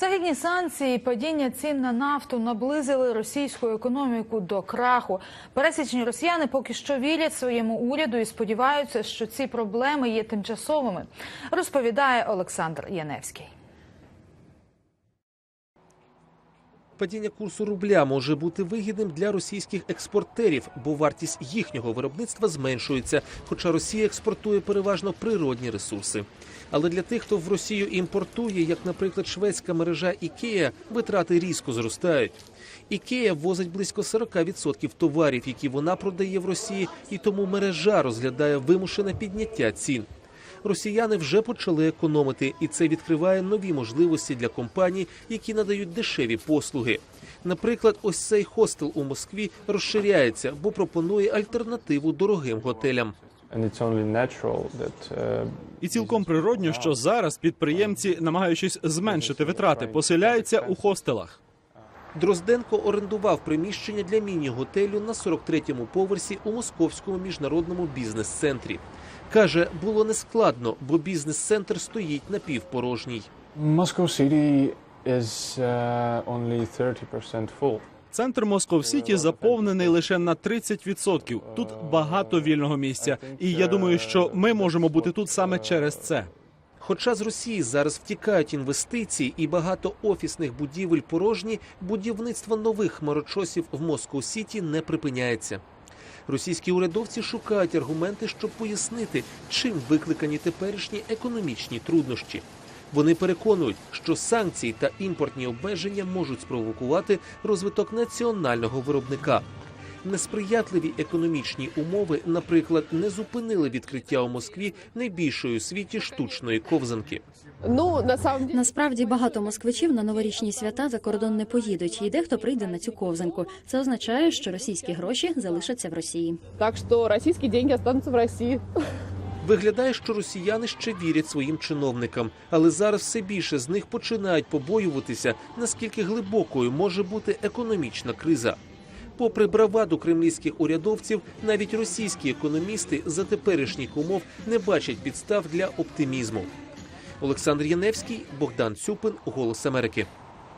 Західні санкції і падіння цін на нафту наблизили російську економіку до краху. Пересічні росіяни поки що вірять своєму уряду і сподіваються, що ці проблеми є тимчасовими. Розповідає Олександр Яневський. Падіння курсу рубля може бути вигідним для російських експортерів, бо вартість їхнього виробництва зменшується, хоча Росія експортує переважно природні ресурси. Але для тих, хто в Росію імпортує, як, наприклад, шведська мережа Ікея, витрати різко зростають. Ікея ввозить близько 40% товарів, які вона продає в Росії, і тому мережа розглядає вимушене підняття цін. Росіяни вже почали економити, і це відкриває нові можливості для компаній, які надають дешеві послуги. Наприклад, ось цей хостел у Москві розширяється, бо пропонує альтернативу дорогим готелям. Uh, І цілком природньо, що зараз підприємці, намагаючись зменшити витрати, поселяються у хостелах. Дрозденко орендував приміщення для міні-готелю на 43-му поверсі у московському міжнародному бізнес-центрі. Каже, було нескладно, бо бізнес-центр стоїть напівпорожній. City is uh, 30% full. Центр Москов Сіті заповнений лише на 30%. Тут багато вільного місця, і я думаю, що ми можемо бути тут саме через це. Хоча з Росії зараз втікають інвестиції і багато офісних будівель порожні, будівництво нових хмарочосів в Москва Сіті не припиняється. Російські урядовці шукають аргументи, щоб пояснити, чим викликані теперішні економічні труднощі. Вони переконують, що санкції та імпортні обмеження можуть спровокувати розвиток національного виробника. Несприятливі економічні умови, наприклад, не зупинили відкриття у Москві найбільшої у світі штучної ковзанки. Ну, на самом Насправді багато москвичів на новорічні свята за кордон не поїдуть, і дехто прийде на цю ковзанку. Це означає, що російські гроші залишаться в Росії. так что российские деньги останутся в России. Виглядає, що росіяни ще вірять своїм чиновникам, але зараз все більше з них починають побоюватися, наскільки глибокою може бути економічна криза. Попри браваду кремлівських урядовців, навіть російські економісти за теперішніх умов не бачать підстав для оптимізму. Олександр Яневський, Богдан Цюпин, Голос Америки.